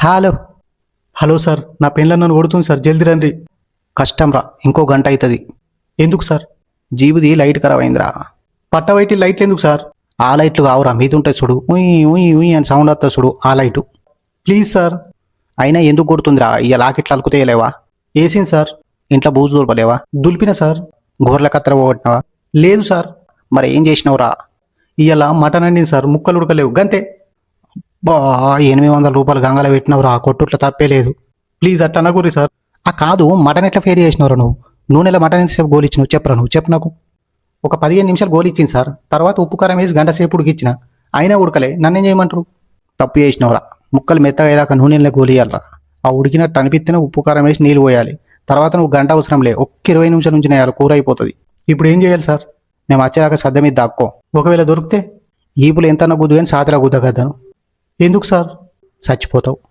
Hello. Hello sir నా పెళ్ళ నన్ను కొడుతుంది సార్ జల్దీ రండి. కష్టం రా ఇంకో గంట అవుతుంది ఎందుకు సార్? జీబుది లైట్ ఖరాబ్ అయిందిరా. పట్ట వైటి లైట్లు ఎందుకు సార్? ఆ లైట్లు కావురా మీద ఉంటాయి చూడు. ఉయ్ ఉయ్ ఉయ్ అని సౌండ్ వస్తుంది చూడు ఆ లైటు. Please sir. అయినా ఎందుకు కొడుతుందిరా ఇక లాకెట్లు అలుకుతేయలేవా వేసింది సార్. ఇంట్లో బూజు దొరపలేవా దులిపిన సార్. గోర్ల కత్తెర పోగొట్టినావా? లేదు సార్. మరి ఏం చేసినావురా? ఇవాళ మటన్ అండింది సార్ ముక్కలు ఉడకలేవు గంతే. బా ఎనిమిది వందల రూపాయలు గంగలో పెట్టినవురా కొట్టుట్లో తప్పే లేదు. ప్లీజ్ అట్ట అనకూరి సార్. ఆ కాదు మటన్ ఎట్లా ఫేర్ చేసినవరా నువ్వు? నూనెలో మటన్ ఎంతసేపు గోలు చెప్పరా నువ్వు? చెప్పు నాకు. ఒక పదిహేను నిమిషాలు గోలిచ్చింది సార్. తర్వాత ఉప్పు కారం వేసి గంట సేపు ఉడికిచ్చిన. అయినా ఉడకలే. నన్నేం చేయమంటారు? తప్పు చేసినవరా. ముక్కలు మెత్తగా అయ్యాక నూనెలో గోలియాలరా ఆ ఉడికినట్టు అనిపిస్తేనే ఉప్పు కారం వేసి నీళ్ళు పోయాలి. తర్వాత నువ్వు గంట అవసరం లే. ఒక్క ఇరవై నిమిషాల నుంచి నేను కూర అయిపోతుంది. ఇప్పుడు ఏం చేయాలి సార్? మేము వచ్చేదాకా సద్ద మీద దాక్కో. ఒకవేళ దొరికితే ఈపులు ఎంత గుద్దు కానీ సాతిలా గుద్దగద్దాను. ఎందుకు సార్? చచ్చిపోతావు.